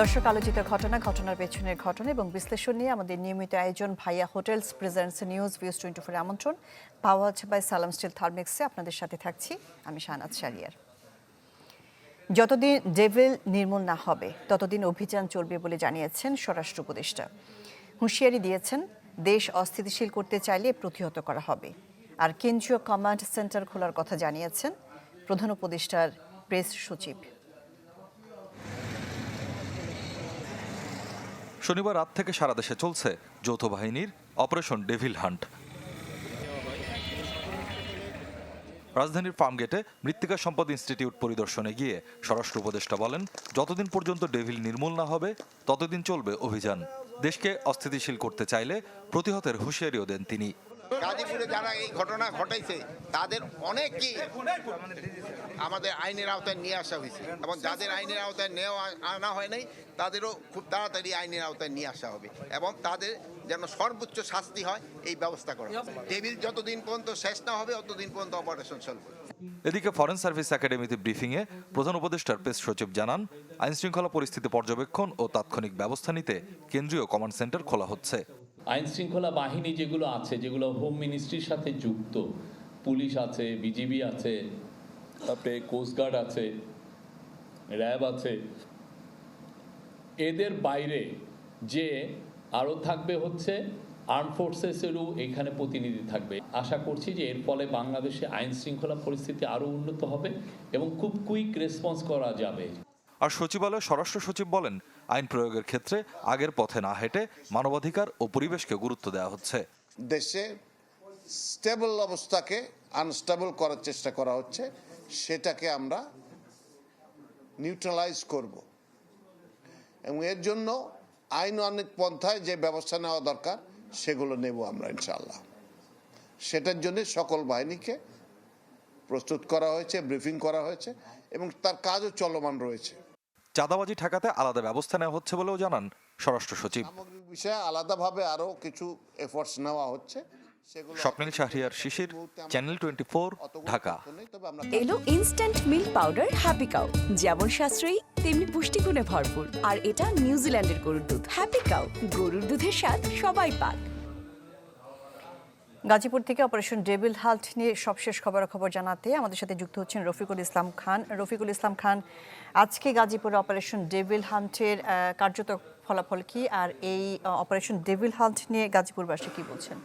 দর্শক, আলোচিত ঘটনা, ঘটনার পেছনের ঘটনা এবং বিশ্লেষণ নিয়ে আমাদের নিয়মিত আয়োজন Bhaiya hotels presents news, views twenty four আমন্ত্রণ। পাওয়া বাই সালাম স্টিল থার্মিক্সে। আপনাদের সাথে থাকছি আমি শাহনাজ শারিয়ার। যতদিন ডেভিল নির্মূল না হবে, ততদিন অভিযান চলবে বলে জানিয়েছেন স্বরাষ্ট্র উপদেষ্টা। হুঁশিয়ারি দিয়েছেন, দেশ অস্থিতিশীল করতে চাইলে প্রতিহত করা হবে। আর কেন্দ্রীয় কমান্ড সেন্টার খোলার কথা জানিয়েছেন প্রধান উপদেষ্টার প্রেস সচিব। শনিবার রাত থেকে সারা দেশে চলছে যৌথ বাহিনীর অপারেশন ডেভিল হান্ট। রাজধানীর ফার্মগেটে মৃত্তিকা সম্পদ ইনস্টিটিউট পরিদর্শনে গিয়ে স্বরাষ্ট্র উপদেষ্টা বলেন, যতদিন পর্যন্ত ডেভিল নির্মূল না হবে, ততদিন চলবে অভিযান। দেশকে অস্থিতিশীল করতে চাইলে প্রতিহতের হুঁশিয়ারিও দেন তিনি। গাজীপুরে যারা এই ঘটনা ঘটাইছে, তাদের অনেকই আমাদের আইনের আওতায় নিয়ে আসা হয়েছে। এবং যাদের আইনের আওতায় নেওয়া আনা হয় নাই, তাদেরও খুব তাড়াতাড়ি আইনের আওতায় নিয়ে আসা হবে। এবং তাদের যেন সর্বোচ্চ শাস্তি হয়, এই ব্যবস্থা করা টেবিল যতদিন পর্যন্ত শেষ না হবে ততদিন পর্যন্ত অপারেশন চলবে। এদিকে ফরেন সার্ভিস একাডেমিতে ব্রিফিংয়ে প্রধান উপদেষ্টার প্রেস সচিব জানান, আইনশৃঙ্খলা পরিস্থিতি পর্যবেক্ষণ ও তাৎক্ষণিক ব্যবস্থা নিতে কেন্দ্রীয় কমান্ড সেন্টার খোলা হচ্ছে। আইন শৃঙ্খলা বাহিনী যেগুলো আছে, যেগুলো হোম মিনিস্ট্রির সাথে যুক্ত, পুলিশ আছে বিজিবি আছে, তারপরে কোস্টগার্ড আছে, র্যাব আছে, এদের বাইরে যে আরও থাকবে হচ্ছে আর্ম ফোর্সেসেরও এখানে প্রতিনিধি থাকবে। আশা করছি যে এর ফলে বাংলাদেশে আইন শৃঙ্খলা পরিস্থিতি আরও উন্নত হবে এবং খুব কুইক রেসপন্স করা যাবে। আর সচিবালয়ে স্বরাষ্ট্র সচিব বলেন আইন প্রয়োগের ক্ষেত্রে আগের পথে না হেঁটে মানবাধিকার ও পরিবেশকে গুরুত্ব দেওয়া হচ্ছে। দেশে স্টেবল অবস্থাকে আনস্টেবল করার চেষ্টা করা হচ্ছে। সেটাকে আমরা নিউট্রালাইজ করব। এবং এর জন্য আইন অনেক পন্থায় যে ব্যবস্থা নেওয়া দরকার, সেগুলো নেব আমরা ইনশাল্লাহ সেটার জন্য সকল বাহিনীকে প্রস্তুত করা হয়েছে, ব্রিফিং করা হয়েছে এবং তার কাজও চলমান রয়েছে। চাঁদাবাজি ঠেকাতে আলাদা ব্যবস্থা নেওয়া হচ্ছে বলেও জানান স্বরাষ্ট্র সচিব। সামগ্রিক বিষয়ে আলাদাভাবে আরও কিছু এফোর্টস নেওয়া হচ্ছে। সেগুলো Swapnil Shahriar Shishir channel twenty four Dhaka. তবে এলো instant milk powder Happy Cow যেমন সাশ্রয়ী তেমনি পুষ্টিগুণে ভরপুর। আর এটা নিউজিল্যান্ডের গরুর দুধ। হ্যাপি কাউ গরুর দুধের স্বাদ সবাই পাক। গাজীপুর থেকে অপারেশন ডেবিল হাল্ট নিয়ে সবশেষ খবর খবর জানাতে আমাদের সাথে যুক্ত হচ্ছেন রফিকুল ইসলাম খান। রফিকুল ইসলাম খান, আজকে গাজীপুরে অপারেশন ডেভিল হান্টের কার্যত ফলাফল কি? আর এই অপারেশন ডেভিল হান্ট নিয়ে গাজীপুরবাসী কি বলছেন?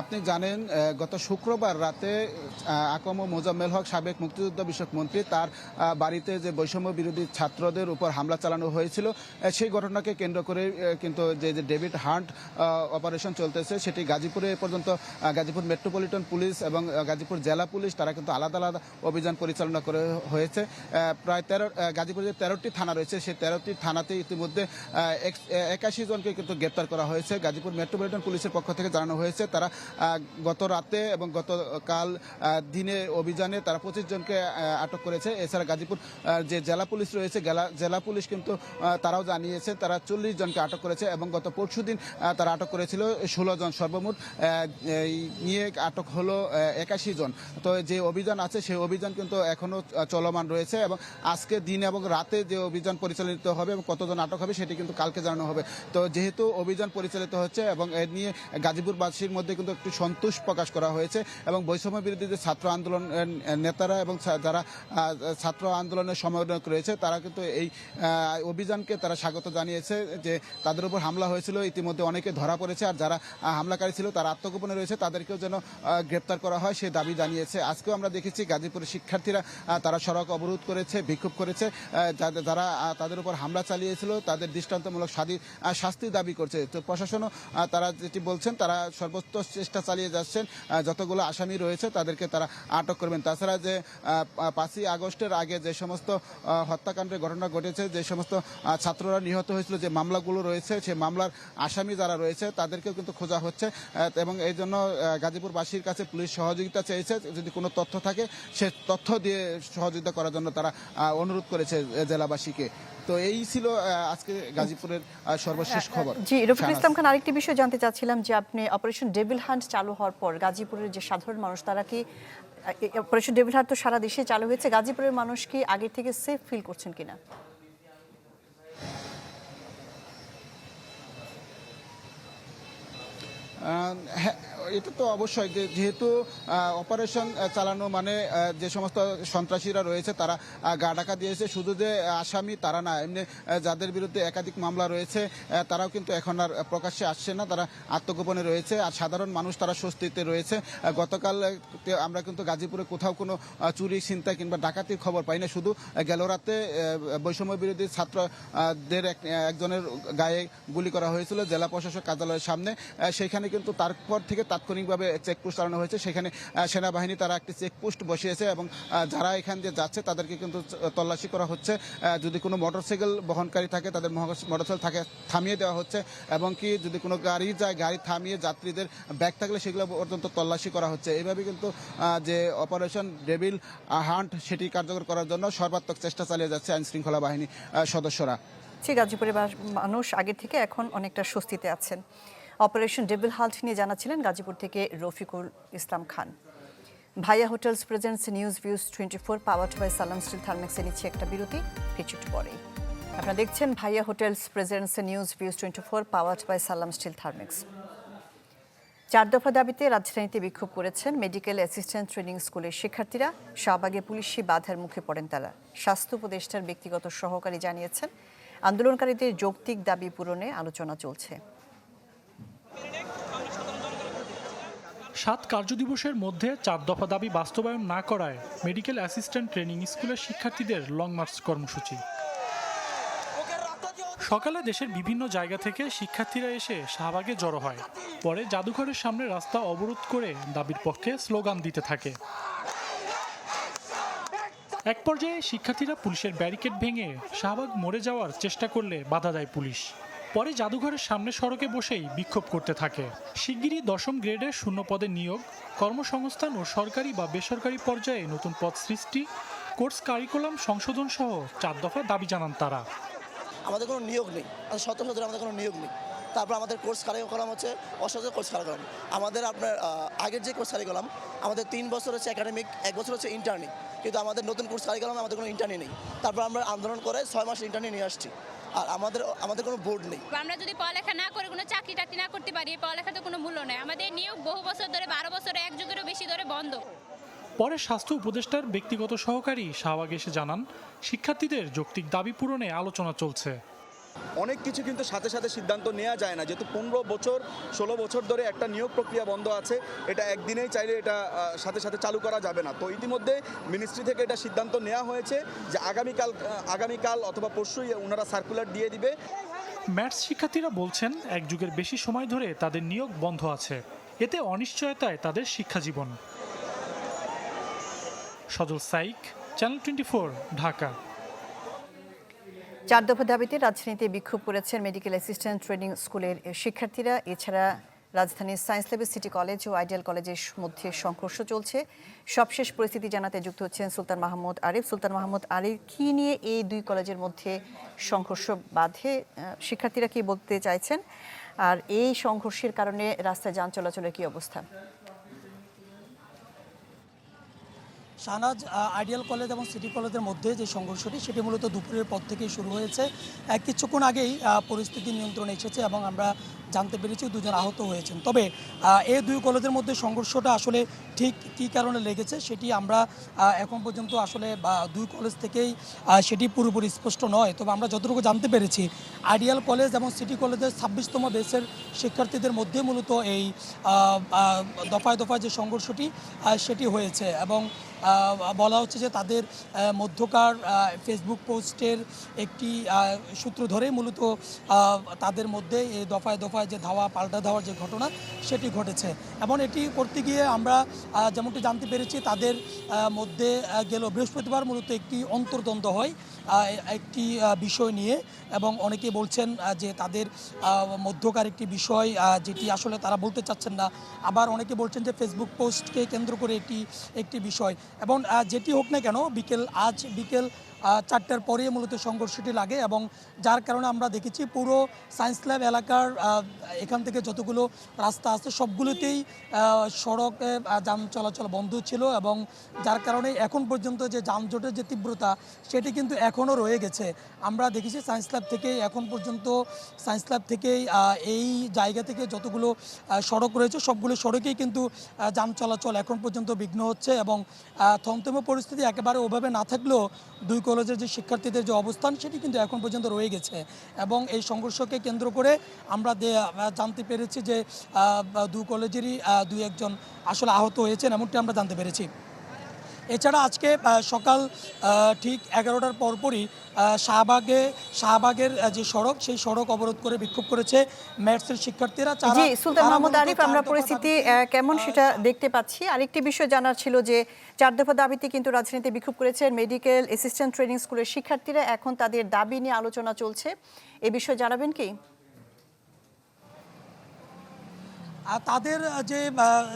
আপনি জানেন গত শুক্রবার রাতে আকম মোজাম্মেল হক সাবেক মুক্তিযোদ্ধা বিষয়ক মন্ত্রী তার বাড়িতে যে বৈষম্য বিরোধী ছাত্রদের উপর হামলা চালানো হয়েছিল সেই ঘটনাকে কেন্দ্র করে কিন্তু যে যে ডেভিড হান্ট অপারেশন চলতেছে, সেটি গাজীপুরে পর্যন্ত গাজীপুর মেট্রোপলিটন পুলিশ এবং গাজীপুর জেলা পুলিশ, তারা কিন্তু আলাদা আলাদা অভিযান পরিচালনা করে হয়েছে। প্রায় তেরো গাজীপুরে যে তেরোটি থানা রয়েছে, সেই তেরোটি থানাতে ইতিমধ্যে একাশি জনকে কিন্তু গ্রেপ্তার করা হয়েছে। গাজীপুর মেট্রোপলিটন পুলিশের পক্ষ থেকে জানানো হয়েছে তারা গত রাতে এবং গতকাল দিনে অভিযানে তারা পঁচিশ জনকে আটক করেছে। এছাড়া গাজীপুর যে জেলা পুলিশ রয়েছে জেলা পুলিশ কিন্তু তারাও জানিয়েছে তারা চল্লিশ জনকে আটক করেছে এবং গত পরশু দিন তারা আটক করেছিল ষোলো জন সর্বমোট নিয়ে আটক হলো একাশি জন। তো যে অভিযান আছে, সেই অভিযান কিন্তু এখনও চলমান রয়েছে এবং আজকে দিন এবং রাতে যে অভিযান পরিচালিত হবে এবং কতজন আটক হবে সেটি কিন্তু কালকে জানানো হবে। তো যেহেতু অভিযান পরিচালিত হচ্ছে এবং এর নিয়ে গাজীপুরবাসীর মধ্যে কিন্তু একটু সন্তোষ প্রকাশ করা হয়েছে এবং বৈষম্য বিরোধী যে ছাত্র আন্দোলন নেতারা এবং যারা ছাত্র আন্দোলনের সমন্বয়ক রয়েছে তারা কিন্তু এই অভিযানকে তারা স্বাগত জানিয়েছে যে তাদের উপর হামলা হয়েছিল। ইতিমধ্যে অনেকে ধরা পড়েছে আর যারা হামলাকারী ছিল তারা আত্মগোপনে রয়েছে। তাদেরকেও যেন গ্রেপ্তার করা হয় সে দাবি জানিয়েছে। আজকেও আমরা দেখেছি গাজীপুরের শিক্ষার্থীরা তারা সড়ক অবরোধ করেছে বিক্ষোভ করেছে যারা তাদের উপর হামলা চালিয়েছিল তাদের দৃষ্টান্তমূলক স্বাধী- আহ, শাস্তি দাবি করছে। তো প্রশাসনও তারা যেটি বলছেন তারা সর্বোচ্চ চেষ্টা চালিয়ে যাচ্ছেন যতগুলো আসামি রয়েছে তাদেরকে তারা আটক করবেন। তাছাড়া যে পাঁচই আগস্টের আগে যে সমস্ত হত্যাকাণ্ডের ঘটনা ঘটেছে, যে সমস্ত ছাত্ররা নিহত হয়েছিল, যে মামলাগুলো রয়েছে সেই মামলার আসামি যারা রয়েছে তাদেরকেও কিন্তু খোঁজা হচ্ছে। এবং এই জন্য গাজীপুরবাসীর কাছে পুলিশ সহযোগিতা চেয়েছে। যদি কোনো তথ্য থাকে, সে তথ্য দিয়ে সহযোগিতা করার জন্য তারা অনুরোধ করেছে জেলাবাসীকে। তো এই ছিল আজকে গাজীপুরের সর্বশেষ খবর। জি রফিকুল ইসলাম খান আরেকটি বিষয় জানতে চাচ্ছিলাম যে আপনি অপারেশন ডেভিল হান্ট চালু হওয়ার পর গাজীপুরের যে সাধারণ মানুষ তারা কি অপারেশন ডেভিল হার্ট তো সারা দেশে চালু হয়েছে গাজীপুরের মানুষ কি আগে থেকে সেফ ফিল করছেন কিনা? হ্যাঁ এটা তো অবশ্যই যেহেতু অপারেশন চালানো মানে যে সমস্ত সন্ত্রাসীরা রয়েছে তারা গা ডাকা দিয়েছে। শুধু যে আসামি তারা না, এমনি যাদের বিরুদ্ধে একাধিক মামলা রয়েছে তারাও কিন্তু এখন আর প্রকাশ্যে আসছে না। তারা আত্মগোপনে রয়েছে আর সাধারণ মানুষ তারা স্বস্তিতে রয়েছে। গতকাল আমরা কিন্তু গাজীপুরে কোথাও কোনো চুরি চিন্তা কিংবা ডাকাতির খবর পাই না। শুধু গেল রাতে বৈষম্য বিরোধী ছাত্রদের এক- একজনের গায়ে গুলি করা হয়েছিল জেলা প্রশাসক কার্যালয়ের সামনে। সেখানে কিন্তু তারপর থেকে তাৎক্ষণিকভাবে চেকপোস্ট চালানো হয়েছে। সেখানে সেনাবাহিনী তারা একটি চেকপোস্ট বসিয়েছে এবং যারা এখান দিয়ে যাচ্ছে তাদেরকে কিন্তু তল্লাশি করা হচ্ছে। যদি কোনো মোটরসাইকেল বহনকারী থাকে, তাদের মোটরসাইকেল থাকে, থামিয়ে দেওয়া হচ্ছে এবং কি যদি কোনো গাড়ি যায়, গাড়ি থামিয়ে যাত্রীদের ব্যাগ থাকলে সেগুলো পর্যন্ত তল্লাশি করা হচ্ছে। এইভাবে কিন্তু যে অপারেশন ডেভিল হান্ট সেটি কার্যকর করার জন্য সর্বাত্মক চেষ্টা চালিয়ে যাচ্ছে আইন শৃঙ্খলা বাহিনী সদস্যরা। ঠিক গাজীপুরের মানুষ আগে থেকে এখন অনেকটা স্বস্তিতে আছেন। অপারেশন ডেভিল হাল্ট নিয়ে জানাচ্ছিলেন গাজীপুর থেকে Rafiqul Islam Khan. Bhaiya hotels presents news views twenty four powered by Salam steel থার্মেক্সে নিচ্ছে একটা বিরতি একটু পরেই। আপনারা দেখছেন Bhaiya hotels presents news views twenty four powered by Salam steel Thermex. চার দফা দাবিতে রাজধানীতে বিক্ষোভ করেছেন মেডিকেল অ্যাসিস্ট্যান্ট ট্রেনিং স্কুলের শিক্ষার্থীরা। শাহবাগে পুলিশি বাধার মুখে পড়েন তারা। স্বাস্থ্য উপদেষ্টার ব্যক্তিগত সহকারী জানিয়েছেন, আন্দোলনকারীদের যৌক্তিক দাবি পূরণে আলোচনা চলছে। সাত কার্যদিবসের মধ্যে চার দফা দাবি বাস্তবায়ন না করায় মেডিকেল অ্যাসিস্ট্যান্ট ট্রেনিং স্কুলের শিক্ষার্থীদের লং মার্চ কর্মসূচি। সকালে দেশের বিভিন্ন জায়গা থেকে শিক্ষার্থীরা এসে শাহবাগে জড়ো হয়। পরে জাদুঘরের সামনে রাস্তা অবরোধ করে দাবির পক্ষে স্লোগান দিতে থাকে। এক পর্যায়ে শিক্ষার্থীরা পুলিশের ব্যারিকেড ভেঙে শাহবাগ মরে যাওয়ার চেষ্টা করলে বাধা দেয় পুলিশ। পরে জাদুঘরের সামনে সড়কে বসেই বিক্ষোভ করতে থাকে। শিগগিরই দশম গ্রেডের শূন্য পদে নিয়োগ, কর্মসংস্থান ও সরকারি বা বেসরকারি পর্যায়ে নতুন পদ সৃষ্টি, কোর্স কারিকুলাম সংশোধন সহ চার দফা দাবি জানান তারা। আমাদের কোনো নিয়োগ নেই। শত শত আমাদের কোনো নিয়োগ নেই। তারপর আমাদের কোর্স কারিকুলাম হচ্ছে অসাধু কোর্স কারিকুলাম। আমাদের আপনার আগের যে কোর্স কারিকুলাম, আমাদের তিন বছর হচ্ছে একাডেমিক এক বছর হচ্ছে ইন্টার্নি কিন্তু আমাদের নতুন কোর্স কারিকুলাম আমাদের কোনো ইন্টার্নি নেই। তারপর আমরা আন্দোলন করে ছয় মাস ইন্টার্নি নিয়ে আসছি। আর আমাদের আমাদের কোনো বোর্ড নেই। আমরা যদি পড়ালেখা না করে কোনো চাকরি টাকরি না করতে পারি পড়ালেখা তো কোনো মূল্য নেই। আমাদের নিয়োগ বহু বছর ধরে বারো বছরে এক যুগেরও বেশি ধরে বন্ধ। পরে স্বাস্থ্য উপদেষ্টার ব্যক্তিগত সহকারী শাহবাগ এসে জানান শিক্ষার্থীদের যৌক্তিক দাবি পূরণে আলোচনা চলছে। অনেক কিছু কিন্তু সাথে সাথে সিদ্ধান্ত নেওয়া যায় না। যেহেতু পনেরো বছর, ষোলো বছর ধরে একটা নিয়োগ প্রক্রিয়া বন্ধ আছে, এটা একদিনেই চাইলে এটা সাথে সাথে চালু করা যাবে না। তো ইতিমধ্যে মিনিস্ট্রি থেকে এটা সিদ্ধান্ত নেওয়া হয়েছে যে আগামীকাল আগামীকাল অথবা পরশুই ওনারা সার্কুলার দিয়ে দিবে। ম্যাথস শিক্ষার্থীরা বলছেন, এক যুগের বেশি সময় ধরে তাদের নিয়োগ বন্ধ আছে। এতে অনিশ্চয়তায় তাদের শিক্ষা জীবন Sajal psych, channel twenty Dhaka. চার দফা দাবিতে রাজধানীতে বিক্ষোভ করেছেন মেডিকেল অ্যাসিস্ট্যান্ট ট্রেনিং স্কুলের শিক্ষার্থীরা। এছাড়া রাজধানীর সায়েন্স ল্যাবের সিটি কলেজ ও আইডিয়াল কলেজের মধ্যে সংঘর্ষ চলছে। সবশেষ পরিস্থিতি জানাতে যুক্ত হচ্ছেন সুলতান মাহমুদ আরিফ। সুলতান মাহমুদ আরিফ, কি নিয়ে এই দুই কলেজের মধ্যে সংঘর্ষ বাধে? শিক্ষার্থীরা কি বলতে চাইছেন? আর এই সংঘর্ষের কারণে রাস্তায় যান চলাচলের কি অবস্থা? শাহনাজ আইডিয়াল কলেজ এবং সিটি কলেজের মধ্যে যে সংঘর্ষটি, সেটি মূলত দুপুরের পর থেকেই শুরু হয়েছে। কিছুক্ষণ আগেই পরিস্থিতি নিয়ন্ত্রণে এসেছে এবং আমরা জানতে পেরেছি দুজন আহত হয়েছেন। তবে এই দুই কলেজের মধ্যে সংঘর্ষটা আসলে ঠিক কী কারণে লেগেছে, সেটি আমরা এখন পর্যন্ত আসলে দুই কলেজ থেকেই সেটি পুরোপুরি স্পষ্ট নয়। তবে আমরা যতটুকু জানতে পেরেছি, আইডিয়াল কলেজ এবং সিটি কলেজের ছাব্বিশতম বেসের শিক্ষার্থীদের মধ্যে মূলত এই দফায় দফায় যে সংঘর্ষটি সেটি হয়েছে এবং বলা হচ্ছে যে তাদের মধ্যকার ফেসবুক পোস্টের একটি সূত্র ধরে মূলত তাদের মধ্যে এই দফায় দফায় যে ধাওয়া, পাল্টা ধাওয়ার যে ঘটনা, সেটি ঘটেছে। এবং এটি করতে গিয়ে আমরা যেমনটি জানতে পেরেছি, তাদের মধ্যে গেল বৃহস্পতিবার মূলত একটি অন্তর্দ্বন্দ্ব হয় একটি বিষয় নিয়ে। এবং অনেকে বলছেন যে তাদের মধ্যকার একটি বিষয় যেটি আসলে তারা বলতে চাচ্ছেন না। আবার অনেকে বলছেন যে ফেসবুক পোস্টকে কেন্দ্র করে একটি একটি বিষয়। এবং যেটি হোক না কেন বিকেল আজ বিকেল চারটার পরে মূলত সংঘর্ষটি লাগে এবং যার কারণে আমরা দেখেছি পুরো সায়েন্স ল্যাব এলাকার এখান থেকে যতগুলো রাস্তা আছে সবগুলোতেই সড়কে যান চলাচল বন্ধ ছিল এবং যার কারণে এখন পর্যন্ত যে যানজটের যে তীব্রতা সেটি কিন্তু এখনও রয়ে গেছে। আমরা দেখেছি সায়েন্স ল্যাব থেকে এখন পর্যন্ত সায়েন্স ল্যাব আহ, এই জায়গা থেকে যতগুলো সড়ক রয়েছে সবগুলো সড়কেই কিন্তু যান চলাচল এখন পর্যন্ত বিঘ্ন হচ্ছে এবং থমথমে পরিস্থিতি একেবারে ওভাবে না থাকলেও দুই কলেজের যে শিক্ষার্থীদের যে অবস্থান, সেটি কিন্তু এখন পর্যন্ত রয়ে গেছে। এবং এই সংঘর্ষকে কেন্দ্র করে আমরা জানতে পেরেছি যে দু কলেজেরই দু একজন আসলে আহত হয়েছেন, এমনটি আমরা জানতে পেরেছি। এছাড়া আজকে সকাল ঠিক এগারোটার পরপরই শাহবাগে শাহবাগের যে সড়ক সেই সড়ক অবরোধ করে বিক্ষোভ করেছে ম্যাথসের শিক্ষার্থীরা। জি সুলতান মূলত আরিফ আমরা পরিস্থিতি কেমন সেটা দেখতে পাচ্ছি। আরেকটি বিষয় জানার ছিল যে চার দফা দাবিতে কিন্তু রাজধানীতে বিক্ষোভ করেছে মেডিকেল অ্যাসিস্ট্যান্ট ট্রেনিং স্কুলের শিক্ষার্থীরা। এখন তাদের দাবি নিয়ে আলোচনা চলছে। এ বিষয়ে জানাবেন কি? আর তাদের যে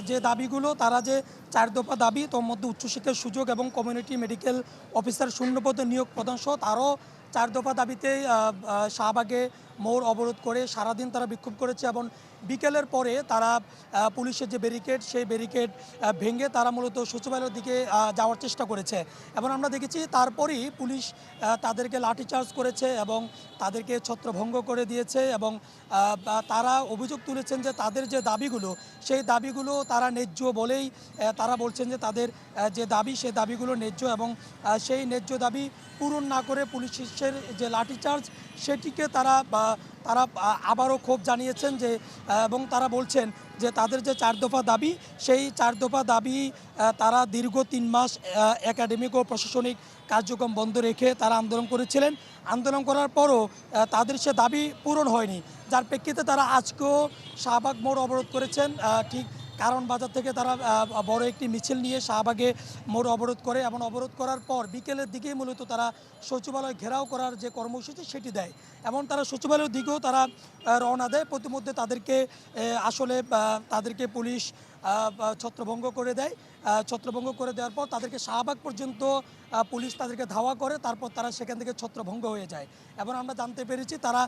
যে দাবিগুলো, তারা যে চার দফা দাবি তোর মধ্যে উচ্চশিক্ষার সুযোগ এবং কমিউনিটি মেডিকেল অফিসার শূন্যপদে নিয়োগ প্রদান সহ তারও চার দফা দাবিতে শাহবাগে মোড় অবরোধ করে সারাদিন তারা বিক্ষোভ করেছে এবং বিকেলের পরে তারা পুলিশের যে ব্যারিকেড সেই ব্যারিকেড ভেঙে তারা মূলত সচিবালয়ের দিকে যাওয়ার চেষ্টা করেছে। এবং আমরা দেখেছি তারপরই পুলিশ তাদেরকে লাঠিচার্জ করেছে এবং তাদেরকে ছত্রভঙ্গ করে দিয়েছে এবং তারা অভিযোগ তুলেছেন যে তাদের যে দাবিগুলো, সেই দাবিগুলো তারা ন্যায্য বলেই তারা বলছেন যে তাদের যে দাবি সেই দাবিগুলো ন্যায্য এবং সেই ন্যায্য দাবি পূরণ না করে পুলিশের যে লাঠিচার্জ সেটিকে তারা তারা আবারও ক্ষোভ জানিয়েছেন যে এবং তারা বলছেন যে তাদের যে চার দফা দাবি, সেই চার দফা দাবি তারা দীর্ঘ তিন মাস একাডেমিক ও প্রশাসনিক কার্যক্রম বন্ধ রেখে তারা আন্দোলন করেছিলেন। আন্দোলন করার পরও তাদের সে দাবি পূরণ হয়নি। যার প্রেক্ষিতে তারা আজকেও শাহবাগ মোড় অবরোধ করেছেন ঠিক কারণ বাজার থেকে তারা বড় একটি মিছিল নিয়ে শাহবাগে মোড় অবরোধ করে এবং অবরোধ করার পর বিকেলের দিকেই মূলত তারা সচিবালয় ঘেরাও করার যে কর্মসূচি সেটি দেয়। এবং তারা সচিবালয়ের দিকেও তারা রওনা দেয়। প্রতিমধ্যে তাদেরকে আসলে তাদেরকে পুলিশ ছত্রভঙ্গ করে দেয়। ছত্রভঙ্গ করে দেওয়ার পর তাদেরকে শাহবাগ পর্যন্ত পুলিশ তাদেরকে ধাওয়া করে, তারপর তারা সেখান থেকে ছত্রভঙ্গ হয়ে যায়। এবং আমরা জানতে পেরেছি তারা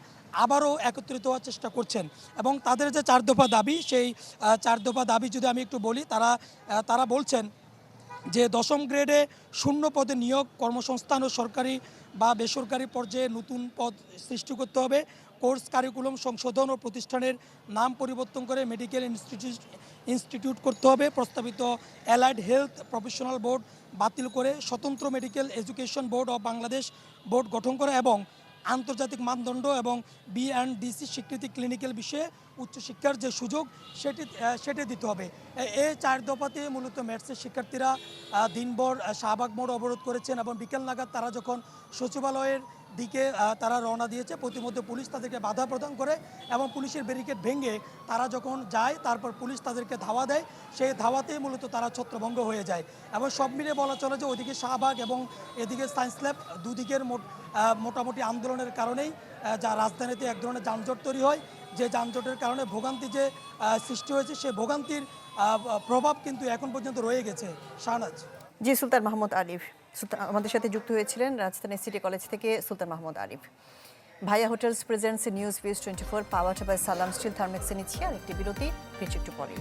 আবারও একত্রিত হওয়ার চেষ্টা করছেন। এবং তাদের যে চার দফা দাবি, সেই চার দফা দাবি যদি আমি একটু বলি, তারা তারা বলছেন যে দশম গ্রেডে শূন্য পদে নিয়োগ কর্মসংস্থান ও সরকারি বা বেসরকারি পর্যায়ে নতুন পদ সৃষ্টি করতে হবে। কোর্স কারিকুলাম সংশোধন ও প্রতিষ্ঠানের নাম পরিবর্তন করে মেডিকেল ইনস্টিটিউট ইনস্টিটিউট করতে হবে। প্রস্তাবিত অ্যালাইড হেলথ প্রফেশনাল বোর্ড বাতিল করে স্বতন্ত্র medical education board of Bangladesh board গঠন করা এবং আন্তর্জাতিক মানদণ্ড এবং বি অ্যান্ড ডিসি স্বীকৃতি ক্লিনিক্যাল বিষয়ে উচ্চশিক্ষার যে সুযোগ সেটি সেটি দিতে হবে। এই চার দফাতে মূলত ম্যাথসের শিক্ষার্থীরা দিনভর শাহবাগ মোড় অবরোধ করেছেন এবং বিকেল নাগাদ তারা যখন সচিবালয়ের দিকে তারা রওনা দিয়েছে। প্রতিমধ্যে পুলিশ তাদেরকে বাধা প্রদান করে এবং পুলিশের ব্যারিকেড ভেঙে তারা যখন যায়, তারপর পুলিশ তাদেরকে ধাওয়া দেয়। সেই ধাওয়াতেই মূলত তারা ছত্রভঙ্গ হয়ে যায় এবং সব মিলে বলা চলে যে ওইদিকে শাহবাগ এবং এদিকে সায়েন্স ল্যাব দুদিকের মোট মোটামুটি আন্দোলনের কারণেই যা রাজধানীতে এক ধরনের যানজট তৈরি হয়। যে যানজটের কারণে ভোগান্তি যে সৃষ্টি হয়েছে সেই ভোগান্তির প্রভাব কিন্তু এখন পর্যন্ত রয়ে গেছে। শাহনাজ। জি, সুলতান মাহমুদ সুলতান আমাদের সাথে যুক্ত হয়েছিলেন রাজধানী সিটি কলেজ থেকে Sultan Mahmud Arif. Bhaiya hotels presents news views twenty four power by Salam steel থার্মেক্সে নিচ্ছি আর একটি বিরতি ফিরছি একটু পরে